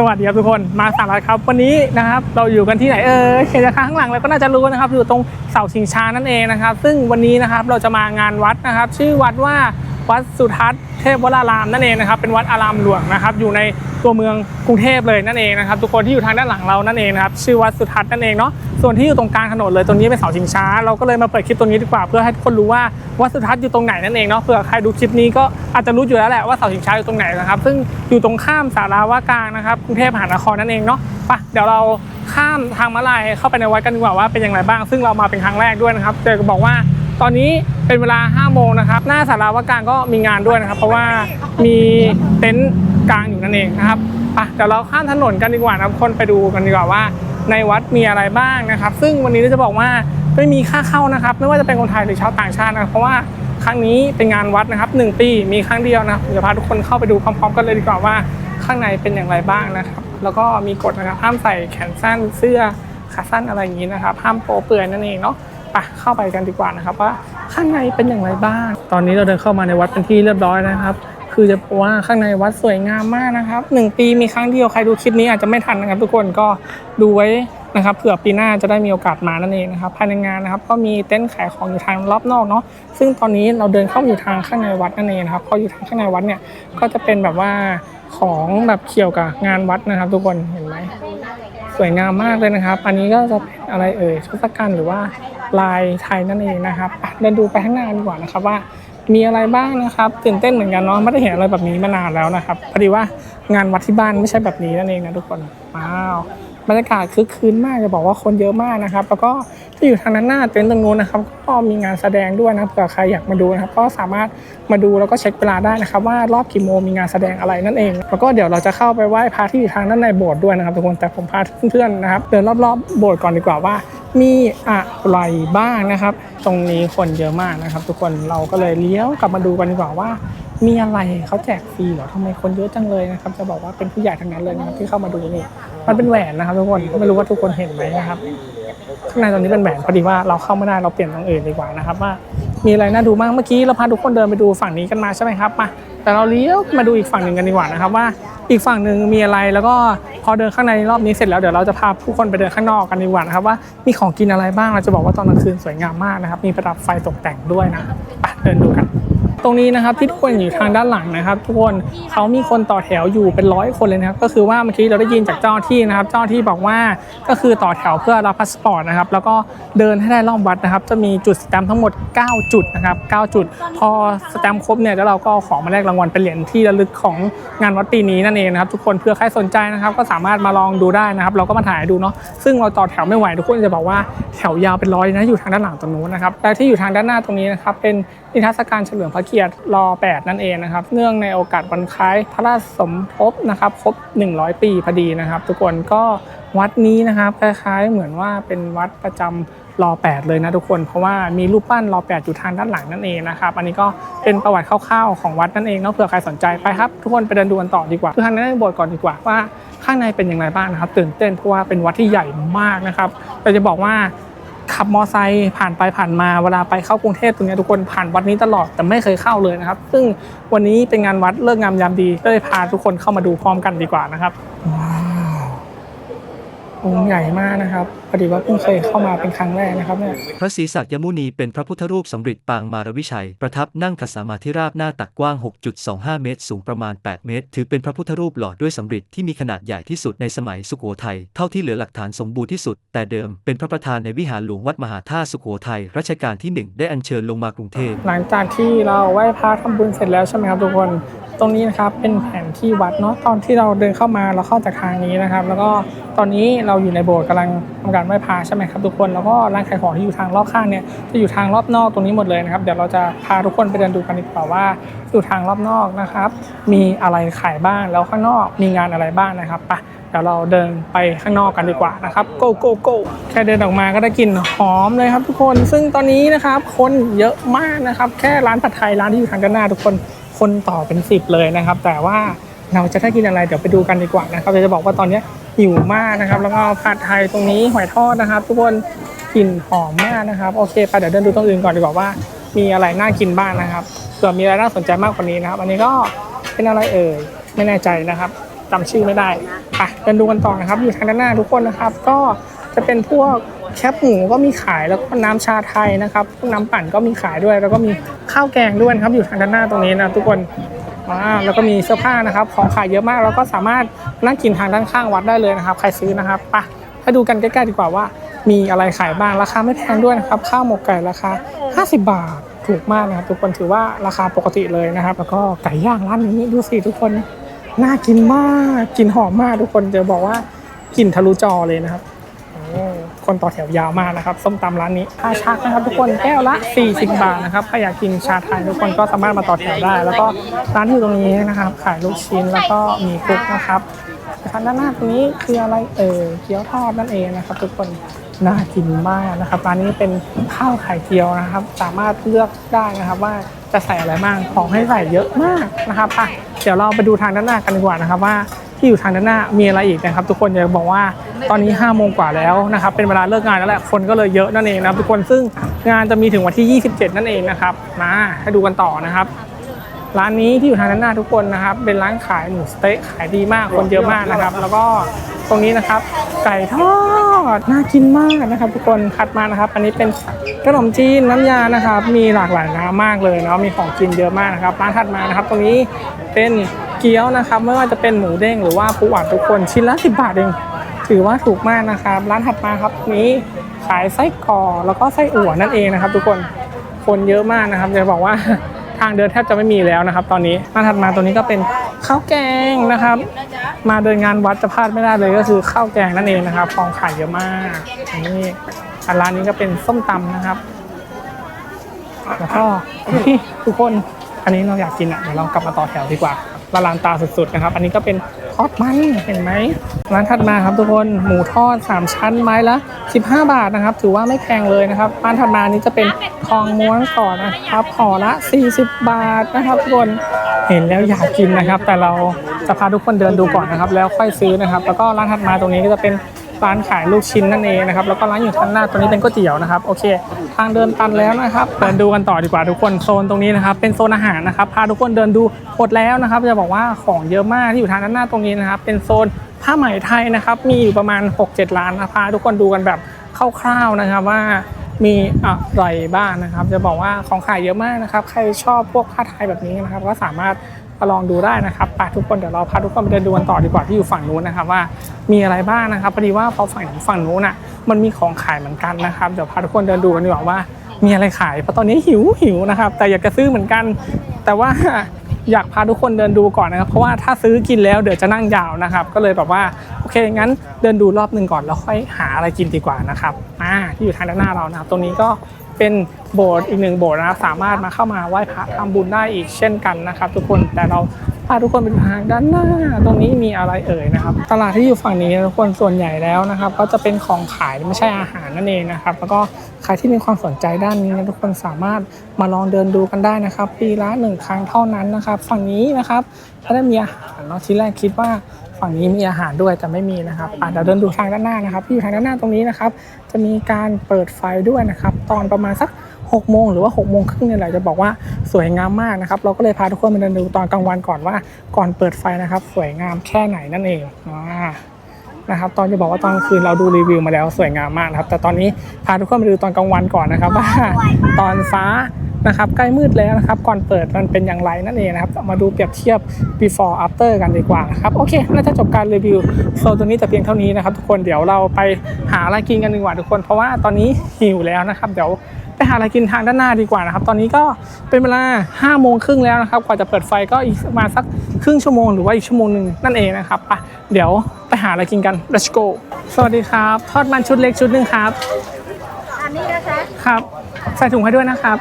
สวัสดีครับทุกคนมาสาระครับ วันนี้นะครับเราอยู่กันที่ไหนเออเห็นจากข้างหลังเราก็น่าจะรู้นะครับ อยู่ตรงเสาชิงช้านั่นเองนะครับ ซึ่งวันนี้นะครับเราจะมางานวัดนะครับ ชื่อวัดว่า วัดสุทัศน์เทพวรารามนั่นเองนะครับเป็นวัดอารามหลวงนะครับ อยู่ในตัวเมืองกรุงเทพเลยนั่นเองนะครับทุกคนที่อยู่ทางด้านหลังเรานั่นเองนะครับชื่อวัดสุทัศน์นั่นเองเนาะส่วนที่อยู่ตรงกลางถนนเลยตรงนี้เป็นเสาชิงช้า เราก็เลยมาเปิดคลิปตรงนี้ดีกว่าเพื่อให้ทุกคนรู้ว่าวัดสุทัศน์อยู่ตรงไหนนั่นเองเนาะเผื่อใครดูคลิปนี้ก็อาจจะรู้อยู่แล้วแหละว่าเสาชิงช้าอยู่ตรงไหนนะครับซึ่งอยู่ตรงข้ามสาราว่าการนะครับกรุงเทพมหานครนั่นเองเนาะไปเดี๋ยวเราข้ามทางม้าลายเข้าไปในวัดกันดีกว่าว่าเป็นอย่างไรบ้าง ซึ่งเรามาเป็นครั้งแรกด้วยนะครับเจอบอกว่า ตอนนี้เป็นเวลา 5 โมงนะครับ หน้าสาราวการก็มีงานด้วยนะครับ เพราะว่ามีเต็นท์กลางอยู่นั่นเองนะครับไปเดี๋ยวเราข้ามถนนกันดีกว่านะครับคนไปดูกันดีกว่าว่า ในวัดมีอะไรบ้างนะครับ ซึ่งวันนี้จะบอกว่าไม่มีค่าเข้านะครับ ไม่ว่าจะเป็นคนไทยหรือชาวต่างชาตินะเพราะว่าครั้งนี้เป็นงานวัดนะครับหนึ่งปีมีครั้งเดียวนะครับเดี๋ยวพาทุกคนเข้าไปดูพร้อมๆกันเลยดีกว่าว่าข้างในเป็นอย่างไรบ้างนะครับ แล้วก็มีกฎนะครับห้ามใส่แขนสั้นเสื้อขาสั้นอะไรอย่างนี้นะครับ ห้ามโป๊เปลือยนั่นเองเนาะ ไปเข้าไปกันดีกว่านะครับว่าข้างในเป็นอย่างไรบ้าง ตอนนี้เราเดินเข้ามาในวัดเป็นที่เรียบร้อยนะครับ คือจะบอกว่าข้างในวัดสวยงามมากนะครับหนึ่งปีมีครั้งเดียวใครดูคลิปนี้อาจจะไม่ทันนะครับ ทุกคนก็ดูไว้นะครับเผื่อปีหน้าจะได้มีโอกาสมานั่นเองนะครับภายในงานนะครับก็มีเต็นท์ขายของอยู่ทางรอบนอกเนาะซึ่งตอนนี้เราเดินเข้าอยู่ทางข้างในวัดนั่นเองนะครับพออยู่ทางข้างในวัดเนี่ยก็จะเป็นแบบว่าของแบบเกี่ยวกับงานวัดนะครับ ทุกคนเห็นไหมสวยงามมากเลยนะครับ อันนี้ก็จะเป็นอะไรเอ่ยชุดกัณฐ์หรือว่า ลายไทยนั่นเองนะครับเดินดูไปข้างหน้าดีกว่านะครับว่ามีอะไรบ้างนะครับตื่นเต้นเหมือนกันเนาะไม่ได้เห็นอะไรแบบนี้มานานแล้วนะครับพอดีว่างานวัดที่บ้านไม่ใช่แบบนี้นั่นเองนะทุกคนว้าวบรรยากาศคึกคืนมากจะบอกว่าคนเยอะมากนะครับ แล้วก็ ที่อยู่ทางด้านหน้าเต็นท์ตรงนู้นนะครับก็มีงานแสดงด้วยนะเผื่อใครอยากมาดูนะครับก็สามารถมาดูแล้วก็เช็คเวลาได้นะครับ ว่ารอบกี่โมงมีงานแสดงอะไรนั่นเอง แล้วก็เดี๋ยวเราจะเข้าไปไหว้พระที่อยู่ทางด้านในโบสถ์ด้วยนะครับทุกคนแต่ผมพาเพื่อนๆนะครับเดินรอบๆโบสถ์ก่อนดีกว่าว่ามีอะไรบ้างนะครับ ตรงนี้คนเยอะมากนะครับ ทุกคนเราก็เลยเลี้ยวกลับมาดูกันดีกว่าว่า มีอะไรเขาแจกฟรีเหรอทำไมคนเยอะจังเลยนะครับ จะบอกว่าเป็นผู้ใหญ่ทั้งนั้นเลยนะครับที่เข้ามาดูนี่มันเป็นแหวนนะครับ ทุกคนไม่รู้ว่าทุกคนเห็นไหมนะครับ ข้างในตอนนี้เป็นแหวนพอดีว่าเราเข้าไม่ได้เราเปลี่ยนตรงอื่นดีกว่านะครับว่ามีอะไรน่าดูบ้างเมื่อกี้เราพาทุกคนเดินไปดูฝั่งนี้กันมาใช่ไหมครับมาแต่เราเลี้ยวมาดูอีกฝั่งหนึ่งกันดีกว่านะครับว่าอีกฝั่งหนึ่งมีอะไรแล้วก็พอเดินข้างในรอบนี้เสร็จแล้วเดี๋ยวเราจะพาผู้คนไปเดินข้างนอกกันดีกว่านะครับว่ามีของกินอะไรบ้างเราจะบอกว่าตอนกลางคืนสวยงามมากนะครับมีประดับไฟตกแต่งด้วยนะไปเดินดูกัน ตรงนี้นะครับที่ทุกคนอยู่ทางด้านหลังนะครับ ทุกคนเขามีคนต่อแถวอยู่เป็นร้อยคนเลยนะครับ ก็คือว่าเมื่อกี้เราได้ยินจากเจ้าที่นะครับ เจ้าที่บอกว่าก็คือต่อแถวเพื่อรับพาสปอร์ตนะครับ แล้วก็เดินให้ได้รอบวัดนะครับ จะมีจุดสแตมทั้งหมด 9 จุดนะครับ 9 จุด พอสแตมครบเนี่ยแล้วเราก็ของมาแลกรางวัลเป็นเหรียญที่ระลึกของงานวัดปีนี้นั่นเองนะครับทุกคนเพื่อใครสนใจนะครับ ก็สามารถมาลองดูได้นะครับ เราก็มาถ่ายดูเนาะซึ่งเราต่อแถวไม่ไหวทุกคนจะบอกว่าแถวยาวเป็นร้อยนะอยู่ทางด้านหลังตรงนู้นนะครับและที่อยู่ทางด้านหน้าตรงนี้นะครับเป็นนิทรรศการเฉลิมพระเกียรติรอ 8 นั่นเองนะครับ เนื่องในโอกาสวันคล้ายพระราชสมภพนะครับ ครบ 100 ปีพอดีนะครับ ทุกคนก็วัดนี้นะครับ คล้ายๆ เหมือนว่าเป็นวัดประจำรอ 8 เลยนะทุกคน เพราะว่ามีรูปปั้นรอ 8 อยู่ทางด้านหลังนั่นเองนะครับ อันนี้ก็เป็นประวัติคร่าวๆของวัดนั่นเองเนาะเผื่อใครสนใจไปครับ ทุกคนไปเดินดูกันต่อดีกว่าคือทางด้านโบสถ์ก่อนดีกว่าว่าข้างในเป็นอย่างไรบ้างนะครับ ตื่นเต้นเพราะว่าเป็นวัดที่ใหญ่มากนะครับเราจะบอกว่า ขับมอไซค์ผ่านไปผ่านมาเวลาไปเข้ากรุงเทพตรงนี้ทุกคนผ่านวัดนี้ตลอดแต่ไม่เคยเข้าเลยนะครับ ซึ่งวันนี้เป็นงานวัดเลิกงามยามดีก็เลยพาทุกคนเข้ามาดูพร้อมกันดีกว่านะครับว้า องค์ใหญ่มากนะครับพอดีว่าเพิ่งเคยเข้ามาเป็นครั้งแรกนะครับเนี่ยพระศรีสักยมุนีเป็นพระพุทธรูปสำริดปางมารวิชัย ประทับนั่งขัดสมาธิราบหน้าตักกว้าง 6.25 เมตร สูงประมาณ 8 เมตร ถือเป็นพระพุทธรูปหล่อด้วยสำริดที่มีขนาดใหญ่ที่สุดในสมัยสุโขทัยเท่าที่เหลือหลักฐานสมบูรณ์ที่สุด แต่เดิมเป็นพระประธานในวิหารหลวงวัดมหาธาตุสุโขทัยรัชกาลที่ 1 ได้อัญเชิญลงมากรุงเทพหลังจากที่เราไหว้พระทำบุญเสร็จแล้วใช่ไหมครับทุกคน ตรงนี้นะครับเป็นแผนที่วัดเนาะตอนที่เราเดินเข้ามาเราเข้าจากทางนี้นะครับ แล้วก็ตอนนี้เราอยู่ในโบสถ์กำลังทำการไหว้พระใช่ไหมครับทุกคนแล้วก็ร้านขายของที่อยู่ทางรอบข้างเนี่ยจะอยู่ทางรอบนอกตรงนี้หมดเลยนะครับเดี๋ยวเราจะพาทุกคนไปเดินดูกันดีกว่าว่าอยู่ทางรอบนอกนะครับ มีอะไรขายบ้างแล้วข้างนอกมีงานอะไรบ้างนะครับไปเดี๋ยวเราเดินไปข้างนอกกันดีกว่านะครับ go go go แค่เดินออกมาก็ได้กลิ่นหอมเลยครับทุกคนซึ่งตอนนี้นะครับคนเยอะมากนะครับ แค่ร้านผัดไทยร้านที่อยู่ทางด้านหน้าทุกคน คนต่อเป็นสิบเลยนะครับ แต่ว่าเราจะได้กินอะไรเดี๋ยวไปดูกันดีกว่านะครับจะบอกว่าตอนนี้หิวมากนะครับ แล้วก็ผัดไทยตรงนี้หอยทอดนะครับ ทุกคนกลิ่นหอมมากนะครับโอเคไปเดี๋ยวเดินดูตรงอื่นก่อนดีกว่าว่า มีอะไรน่ากินบ้างนะครับเผื่อมีอะไรน่าสนใจมากกว่านี้นะครับ อันนี้ก็เป็นอะไรเอ่ยไม่แน่ใจนะครับจำชื่อไม่ได้ไปเดินดูกันต่อนะครับ อยู่ทางด้านหน้าทุกคนนะครับ ก็จะเป็นพวก แคบหมูก็มีขายแล้วก็น้ำชาไทยนะครับพวกน้ำปั่นก็มีขายด้วย แล้วก็มีข้าวแกงด้วยครับอยู่ทางด้านหน้าตรงนี้นะทุกคนอ่าแล้วก็มีเสื้อผ้านะครับของขายเยอะมากแล้วก็สามารถนั่งกินทางด้านข้างวัดได้เลยนะครับ ใครซื้อนะครับไปให้ดูกันใกล้ๆดีกว่าว่า มีอะไรขายบ้างราคาไม่แพงด้วยนะครับ ข้าวหมกไก่ราคา 50 บาทถูกมากนะครับทุกคนถือว่าราคาปกติเลยนะครับ แล้วก็ไก่ย่างร้านนี้ดูสิทุกคนน่ากินมากกลินหอมมากทุกคนจะบอกว่ากลิ่นทะลุจอเลยนะครับ คนต่อแถวยาวมากนะครับ ส้มตำร้านนี้ชาชักนะครับ ทุกคนแก้วละ 40 บาทนะครับใครอยากกินชาไทยทุกคนก็สามารถมาต่อแถวได้ แล้วก็ร้านที่อยู่ตรงนี้นะครับ ขายลูกชิ้นแล้วก็มีคุกนะครับทางด้านหน้าตรงนี้คืออะไรเออเกี๊ยวทอดนั่นเองนะครับ ทุกคนน่ากินมากนะครับร้านนี้เป็นข้าวไข่เจียวนะครับ สามารถเลือกได้นะครับว่าจะใส่อะไรบ้างของให้ใส่เยอะมากนะครับอะเดี๋ยวเราไปดูทางด้านหน้ากันดีกว่านะครับว่า ที่อยู่ทางด้านหน้ามีอะไรอีกนะครับ ทุกคนอยากบอกว่าตอนนี้5้าโมงกว่าแล้วนะครับเป็นเวลาเลิกงานแล้วแหละคนก็เลยเยอะนั่นเองนะครับทุกคนซึ่งงานจะมีถึงวันที่ 27 นั่นเองนะครับมาให้ดูกันต่อนะครับ ร้านนี้ที่อยู่ทางด้านหน้าทุกคนนะครับ เป็นร้านขายหมูสเต๊ะขายดีมากคนเยอะมากนะครับ แล้วก็ตรงนี้นะครับ ไก่ทอดน่ากินมากนะครับ ทุกคนคัดมานะครับ อันนี้เป็นขนมจีนน้ำยานะครับ มีหลากหลายน้ำมากเลยเนาะมีของกินเยอะมากนะครับร้านถัดมานะครับ ตรงนี้เป็นเกี๊ยวนะครับ ไม่ว่าจะเป็นหมูเด้งหรือว่าปูอัดทุกคนชิ้นละ10บาทเองถือว่าถูกมากนะครับ ร้านถัดมาครับนี้ขายไส้กรอกแล้วก็ไส้อั่วนั่นเองนะครับ ทุกคนคนเยอะมากนะครับจะบอกว่า ทางเดินแทบจะไม่มีแล้วนะครับ ตอนนี้มาถัดมาตัวนี้ก็เป็นข้าวแกงนะครับ มาเดินงานวัดจะพลาดไม่ได้เลยก็คือข้าวแกงนั่นเองนะครับของขายเยอะมากนี่อันร้านนี้ก็เป็นส้มตำนะครับแล้วก็ทุกคนอันนี้เราอยากกินอะเดี๋ยวเรากลับมาต่อแถวดีกว่าละลานตาสุดๆนะครับ อันนี้ก็เป็น ทอดมันเห็นไหมร้านถัดมาครับทุกคนหมูทอด 3 ชั้นไม้ละ 15 บาทนะครับ ถือว่าไม่แพงเลยนะครับร้านถัดมานี้จะเป็นทองม้วนต่อนนะครับห่อละ 40 บาทนะครับทุกคนเห็นแล้วอยากกินนะครับ แต่เราจะพาทุกคนเดินดูก่อนนะครับ แล้วค่อยซื้อนะครับ แล้วก็ร้านถัดมาตรงนี้ก็จะเป็น ร้านขายลูกชิ้นนั่นเองนะครับแล้วก็ร้านอยู่ทางหน้าตัวนี้เป็นก๋วยเตี๋ยวนะครับโอเค ทางเดินตันแล้วนะครับเดินดูกันต่อดีกว่าทุกคนโซนตรงนี้นะครับเป็นโซนอาหารนะครับพาทุกคนเดินดูหมดแล้วนะครับ จะบอกว่าของเยอะมากที่อยู่ทางด้านหน้าตรงนี้นะครับเป็นโซนผ้าไหมไทยนะครับมีอยู่ประมาณ 6-7ร้านนะพาทุกคนดูกันแบบคร่าวๆนะครับว่ามีอะไรบ้างนะครับ จะบอกว่าของขายเยอะมากนะครับ ใครชอบพวกผ้าไทยแบบนี้นะครับ ก็สามารถ มาลองดูได้นะครับไปทุกคนเดี๋ยวเราพาทุกคนไปเดินดูกันต่อดีกว่าที่อยู่ฝั่งนู้นนะครับว่ามีอะไรบ้างนะครับพอดีว่าพอฝั่งฝั่งนู้นอะมันมีของขายเหมือนกันนะครับเดี๋ยวพาทุกคนเดินดูกันดีกว่าว่ามีอะไรขายเพราะตอนนี้หิวหิวนะครับ แต่อยากจะซื้อเหมือนกัน แต่ว่าอยากพาทุกคนเดินดูก่อนนะครับ เพราะว่าถ้าซื้อกินแล้วเดี๋ยวจะนั่งยาวนะครับ ก็เลยแบบว่าโอเคงั้นเดินดูรอบหนึ่งก่อนแล้วค่อยหาอะไรกินดีกว่านะครับอ่าที่อยู่ทางด้านหน้าเรานะครับ ตรงนี้ก็ เป็นโบสถ์อีกหนึ่งโบสถ์นะครับ สามารถมาเข้ามาไหว้พระทำบุญได้อีกเช่นกันนะครับ ทุกคนแต่เราพาทุกคนไปทางด้านหน้า ตรงนี้มีอะไรเอ่ยนะครับ ตลาดที่อยู่ฝั่งนี้ทุกคนส่วนใหญ่แล้วนะครับ ก็จะเป็นของขายไม่ใช่อาหารนั่นเองนะครับ แล้วก็ใครที่มีความสนใจด้านนี้นะทุกคนสามารถมาลองเดินดูกันได้นะครับ ปีละหนึ่งครั้งเท่านั้นนะครับ ฝั่งนี้นะครับถ้าได้มีอาหารเนาะที่แรกคิดว่า ฝั่งนี้มีอาหารด้วยแต่ไม่มีนะครับอะเดี๋ยวเดินดูทางด้านหน้านะครับที่อยู่ทางด้านหน้าตรงนี้นะครับ จะมีการเปิดไฟด้วยนะครับ ตอนประมาณสัก6โมงหรือว่า6โมงครึ่งเนี่ยแหละจะบอกว่าสวยงามมากนะครับ เราก็เลยพาทุกคนมาเดินดูตอนกลางวันก่อนว่าก่อนเปิดไฟนะครับ สวยงามแค่ไหนนั่นเองนะครับตอนจะบอกว่าตอนคืนเราดูรีวิวมาแล้วสวยงามมากนะครับ แต่ตอนนี้พาทุกคนมาดูตอนกลางวันก่อนนะครับว่าตอนฟ้า นะครับใกล้มืดแล้วนะครับก่อนเปิดมันเป็นอย่างไรนั่นเองนะครับมาดูเปรียบเทียบ before after กันดีกว่านะครับโอเคน่าจะจบการรีวิวโซนตัวนี้แต่เพียงเท่านี้นะครับทุกคนเดี๋ยวเราไปหาอะไรกินกันดีกว่าทุกคนเพราะว่าตอนนี้หิวแล้วนะครับเดี๋ยวไปหาอะไรกินทางด้านหน้าดีกว่านะครับ ตอนนี้ก็เป็นเวลา5้าโมงครึ่งแล้วนะครับ กว่าจะเปิดไฟก็อีกประมาณสักครึ่งชั่วโมงหรือว่าอีกชั่วโมงหนึ่งนั่นเองนะครับไปเดี๋ยวไปหาอะไรกินกัน let's go สวัสดีครับ ทอดมันชุดเล็กชุดหนึ่งครับ อันนี้นะคะ ครับ ใส่ถุงให้ด้วยนะครับ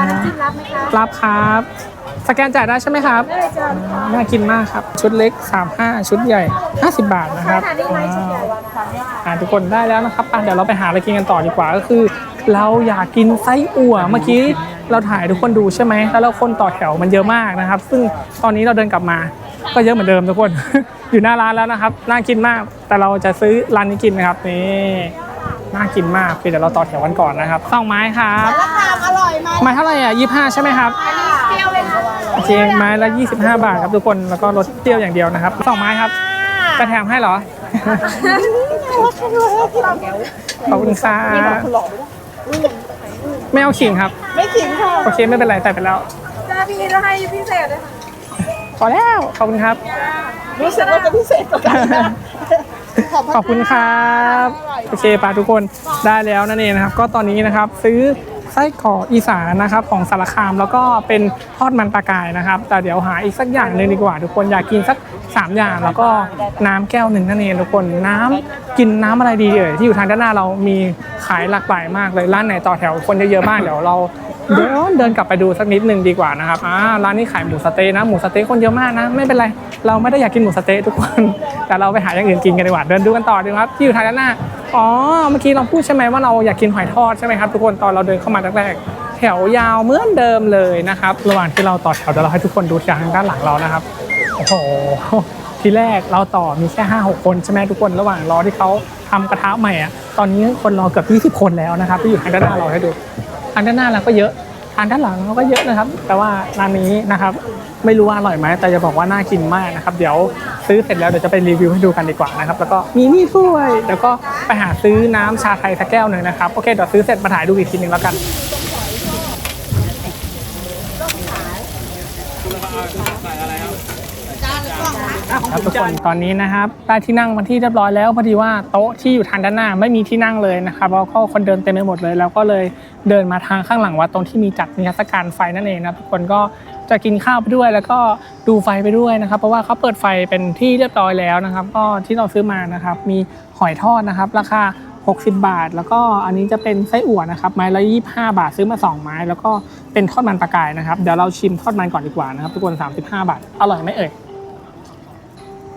าน้ำจิ้มรับไหมคะรับครับ สแกนจ่ายได้ใช่ไหมครับ ได้จ้ะน่ากินมากครับ ชุดเล็ก 35 ชุดใหญ่ 50 บาทนะครับ ทานได้ไหมชุดใหญ่อ่าทุกคนได้แล้วนะครับอะเดี๋ยวเราไปหาอะไรกินกันต่อดีกว่าก็คือ เราอยากกินไส้อั่วเมื่อกี้เราถ่ายทุกคนดูใช่ไหมแล้วเราคนต่อแถวมันเยอะมากนะครับ ซึ่งตอนนี้เราเดินกลับมา ก็เยอะเหมือนเดิมทุกคน อยู่หน้าร้านแล้วนะครับน่ากินมาก แต่เราจะซื้อร้านนี้กินนะครับนี่ น่ากินมากเดี๋ยวเราต่อแถวกันก่อนนะครับสองไม้ครับราคาอร่อยไหมไม้เท่าไหร่อะยี่ห้าใช่ไหมครับอันนี้เปรี้ยวเลยนะโอเคเคไม้ละ 25 บาทครับทุกคนแล้วก็รสเปรี้ยวอย่างเดียวนะครับสองไม้ครับจะแถมให้เหรอขอบคุณค่ะไม่เอาขิงครับ ไม่ขิงค่ะโอเคไม่เป็นไรแต่ไปแล้วจ้าพี่จะให้พิเศษเลยค่ะพอแล้วขอบคุณครับรู้สึกว่าจะพิเศษกว่ากันนะ ขอบคุณครับโอเคปาทุกคนได้แล้วนั่นเองนะครับ ก็ตอนนี้นะครับซื้อไส้กรอกอีสานนะครับของสารคามแล้วก็เป็นทอดมันปลากายนะครับ แต่เดี๋ยวหาอีกสักอย่างหนึ่งดีกว่า ทุกคนอยากกินสัก 3 อย่าง แล้วก็น้ำแก้วหนึ่งนั่นเองทุกคนน้ำกินน้ำอะไรดีเอ่ยที่อยู่ทางด้านหน้าเรามีขายหลากหลายมากเลยร้านไหนต่อแถวคนเยอะๆบ้างเดี๋ยวเรา เดินเดินกลับไปดูสักนิดหนึ่งดีกว่านะครับอ่าร้านนี้ขายหมูสะเต๊ะนะหมูสะเต๊ะคนเยอะมากนะไม่เป็นไรเราไม่ได้อยากกินหมูสะเต๊ะทุกคน แต่เราไปหาอย่างอื่นกินกันดีกว่าเดินดูกันต่อดีครับที่อยู่ทางด้านหน้าอ๋อเมื่อกี้เราพูดใช่ไหมว่าเราอยากกินหอยทอดใช่ไหมครับทุกคนตอนเราเดินเข้ามาแรกๆแถวยาวเหมือนเดิมเลยนะครับระหว่างที่เราต่อแถวเดี๋ยวเราให้ทุกคนดูทางด้านหลังเรานะครับโอ้โหทีแรกเราต่อมีแค่5 6คนใช่ไหมทุกคนระหว่างรอที่เขาทำกระทะใหม่อะตอนนี้คนรอเกือบ20 คนแล้วนะครับที่อยู่ทางด้านหน้าเราให้ดู ทางด้านหน้าเราก็เยอะ ทางด้านหลังเราก็เยอะนะครับ แต่ว่าร้านนี้นะครับไม่รู้ว่าอร่อยไหมแต่จะบอกว่าน่ากินมากนะครับ เดี๋ยวซื้อเสร็จแล้วเดี๋ยวจะไปรีวิวให้ดูกันดีกว่านะครับ แล้วก็มีนี่ด้วย แล้วก็ไปหาซื้อน้ำชาไทยสักแก้วหนึ่งนะครับ โอเคเดี๋ยวซื้อเสร็จมาถ่ายดูอีกทีหนึ่งแล้วกัน ครับทุกคนตอนนี้นะครับได้ที่นั่งมาที่เรียบร้อยแล้วพอดีว่าโต๊ะที่อยู่ทางด้านหน้าไม่มีที่นั่งเลยนะครับแล้วก็คนเดินเต็มไปหมดเลย แล้วก็เลยเดินมาทางข้างหลังวัดตรงที่มีจัดนิทรรศการไฟนั่นเองนะครับทุกคนก็จะกินข้าวไปด้วย แล้วก็ดูไฟไปด้วยนะครับเพราะว่าเขาเปิดไฟเป็นที่เรียบร้อยแล้วนะครับ ก็ที่เราซื้อมานะครับมีหอยทอดนะครับ ราคา 60 บาท แล้วก็อันนี้จะเป็นไส้อั่วนะครับไม้ละ25 บาทซื้อมา 2 ไม้ แล้วก็เป็นทอดมันปลากายนะครับเดี๋ยวเราชิมทอดมันก่อนดีกว่านะครับทุกคน 35 บาทอร่อยไหมเอ่ย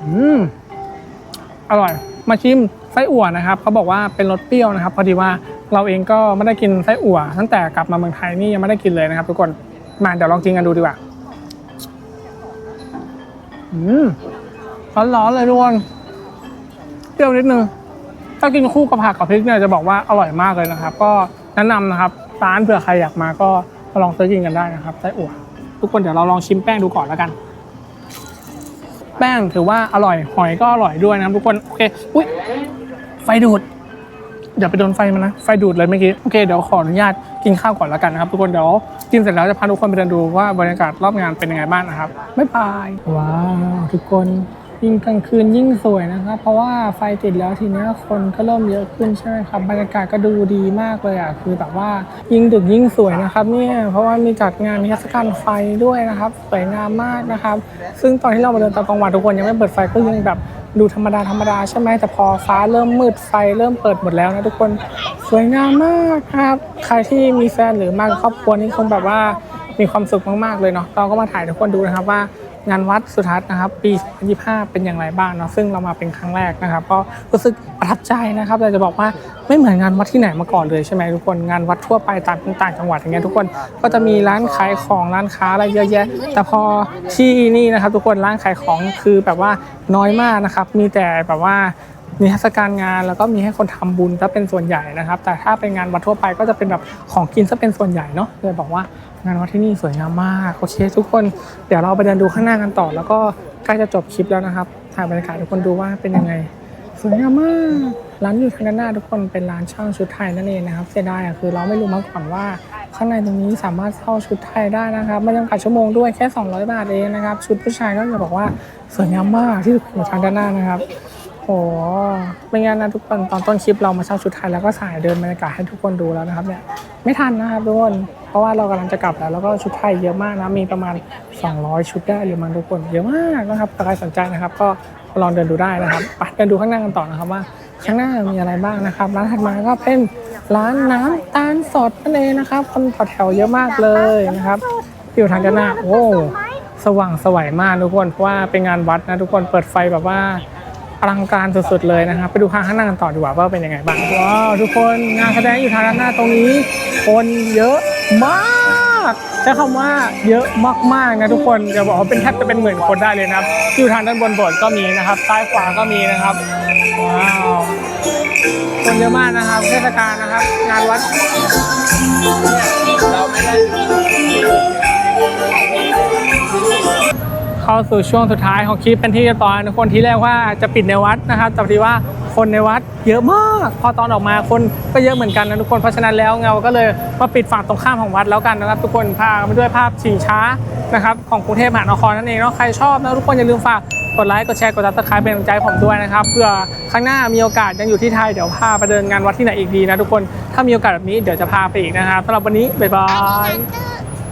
อืมอร่อย มาชิมไส้อั่วนะครับเขาบอกว่าเป็นรสเปรี้ยวนะครับพอดีว่าเราเองก็ไม่ได้กินไส้อั่ว ตั้งแต่กลับมาเมืองไทยนี่ยังไม่ได้กินเลยนะครับ ทุกคนมาเดี๋ยวลองกินกันดูดีกว่าอืมร้อนๆเลยทุกคนเปรี้ยวนิดนึงถ้ากินคู่กับผักกับพริกเนี่ยจะบอกว่าอร่อยมากเลยนะครับ ก็แนะนำนะครับร้านเผื่อใครอยากมาก็มาลองซื้อกินกันได้นะครับไส้อั่วทุกคนเดี๋ยวเราลองชิมแป้งดูก่อนแล้วกัน แป้งถือว่าอร่อยหอยก็อร่อยด้วยนะครับทุกคนโอเคอุ้ยไฟดูดอย่าไปโดนไฟมันนะไฟดูดเลยเมื่อกี้โอเคเดี๋ยวขออนุญาตกินข้าวก่อนแล้วกันนะครับ ทุกคนเดี๋ยวกินเสร็จแล้วจะพาทุกคนไปเดินดูว่าบรรยากาศรอบงานเป็นยังไงบ้างนะครับบ๊ายบายว้าวทุกคน ยิ่งกลางคืนยิ่งสวยนะครับ เพราะว่าไฟติดแล้วทีนี้คนก็เริ่มเยอะขึ้นใช่ไหมครับบรรยากาศก็ดูดีมากเลยอะคือแบบว่ายิ่งดึกยิ่งสวยนะครับเนี่ยเพราะว่ามีจัดงานนิทรรศการไฟด้วยนะครับสวยงามมากนะครับ ซึ่งตอนที่เรามาเดินตอนกลางวันทุกคนยังไม่เปิดไฟก็ยังแบบดูธรรมดาธรรมดาใช่ไหมแต่พอฟ้าเริ่มมืดไฟเริ่มเปิดหมดแล้วนะทุกคนสวยงามมากครับ ใครที่มีแฟนหรือมากับครอบครัวนี่คงแบบว่ามีความสุขมากๆเลยเนาะเราก็มาถ่ายให้ทุกคนดูนะครับว่า งานวัดสุทัศน์นะครับ ปี 2025 เป็นอย่างไรบ้างเนาะซึ่งเรามาเป็นครั้งแรกนะครับ ก็รู้สึกประทับใจนะครับแต่จะบอกว่าไม่เหมือนงานวัดที่ไหนมาก่อนเลยใช่ไหมทุกคนงานวัดทั่วไปตามต่างจังหวัดอย่างเงี้ยทุกคนก็จะมีร้านขายของร้านค้าอะไรเยอะแยะ แต่พอที่นี่นะครับ ทุกคนร้านขายของคือแบบว่าน้อยมากนะครับ มีแต่แบบว่า มีเทรรศกาลงานแล้วก็มีให้คนทำบุญถ้าเป็นส่วนใหญ่นะครับ แต่ถ้าเป็นงานวัดทั่วไปก็จะเป็นแบบของกินซะเป็นส่วนใหญ่เนาะเลยบอกว่างานวัดที่นี่สวยงามมากโอเคทุกคนเดี๋ยวเราไปเดินดูข้างหน้ากันต่อ แล้วก็ใกล้จะจบคลิปแล้วนะครับถ่ายบรรยากาศทุกคนดูว่าเป็นยังไงสวยงามมากร้านอยู่ทางด้านหน้าทุกคนเป็นร้านช่างชุดไทยนั่นเองนะครับเสียดายอะคือเราไม่รู้มาก่อนว่าข้างในตรงนี้สามารถเช่าชุดไทยได้นะครับไม่จำกัดชั่วโมงด้วยแค่ 200 บาทเองนะครับ ชุดผู้ชายก็จะบอกว่าสวยงามมากที่อยู่ทางด้านหน้านะครับ โอ้ไม่งั้นนะทุกคนตอนต้นคลิปเรามาเช่าชุดไทยแล้วก็สายเดินบรรยากาศให้ทุกคนดูแล้วนะครับเนี่ยไม่ทันนะครับทุกคนเพราะว่าเรากำลังจะกลับแล้วแล้วก็ชุดไทยเยอะมากนะมีประมาณ 200 ชุดได้เลยมันทุกคนเยอะมากนะครับใครสนใจนะครับก็ลองเดินดูได้นะครับไปเดินดูข้างหน้ากันต่อนะครับว่าข้างหน้ามีอะไรบ้างนะครับ ร้านถัดมาก็เป็นร้านน้ำตาลสดนั่นเองนะครับคนต่อแถวเยอะมากเลยนะครับอยู่ทางด้านหน้าโอ้สว่างสวยมากทุกคนเพราะว่าเป็นงานวัดนะทุกคนเปิดไฟแบบว่า อลังการสุดๆเลยนะครับ ไปดูข้างข้างหน้ากันต่อดีกว่าว่าเป็นยังไงบ้างว้าวทุกคนงานแสดงอยู่ทางด้านหน้าตรงนี้ คนเยอะมากใช้คำว่าเยอะมากๆนะทุกคนจะบอกว่าเป็นแทบจะเป็นหมื่นคนได้เลยนะครับ อยู่ทางด้านบนโบสถ์ก็มีนะครับ ซ้ายขวาก็มีนะครับว้าวคนเยอะมากนะครับ เทศกาลนะครับ งานวัดเราไม่ได้ เข้าสู่ช่วงสุดท้ายของคลิปเป็นที่เะต้อยนะคนที่แรกว่าจะปิดในวัดนะครับแต่ทีว่าคนในวัดเยอะมาก พอตอนออกมาคนก็เยอะเหมือนกันนะทุกคนเพราะฉะนั้นแล้วเงาก็เลยมาปิดฝั่งตรงข้ามของวัดแล้วกันนะครับ ทุกคนพาไปด้วยภาพฉี่ช้านะครับของกรุงเทพมหานครนั่นเองเนาะใครชอบนะทุกคนอย่าลืมฝากกดไลค์กดแชร์กดติดตามเป็นกำลังใจผมด้วยนะครับเพื่อครั้งหน้ามีโอกาสยังอยู่ที่ไทยเดี๋ยวพาไปเดินงานวัดที่ไหนอีกดีนะทุกคนถ้ามีโอกาสแบบนี้เดี๋ยวจะพาไปอีกนะครับสำหรับวันนี้บ๊ายบาย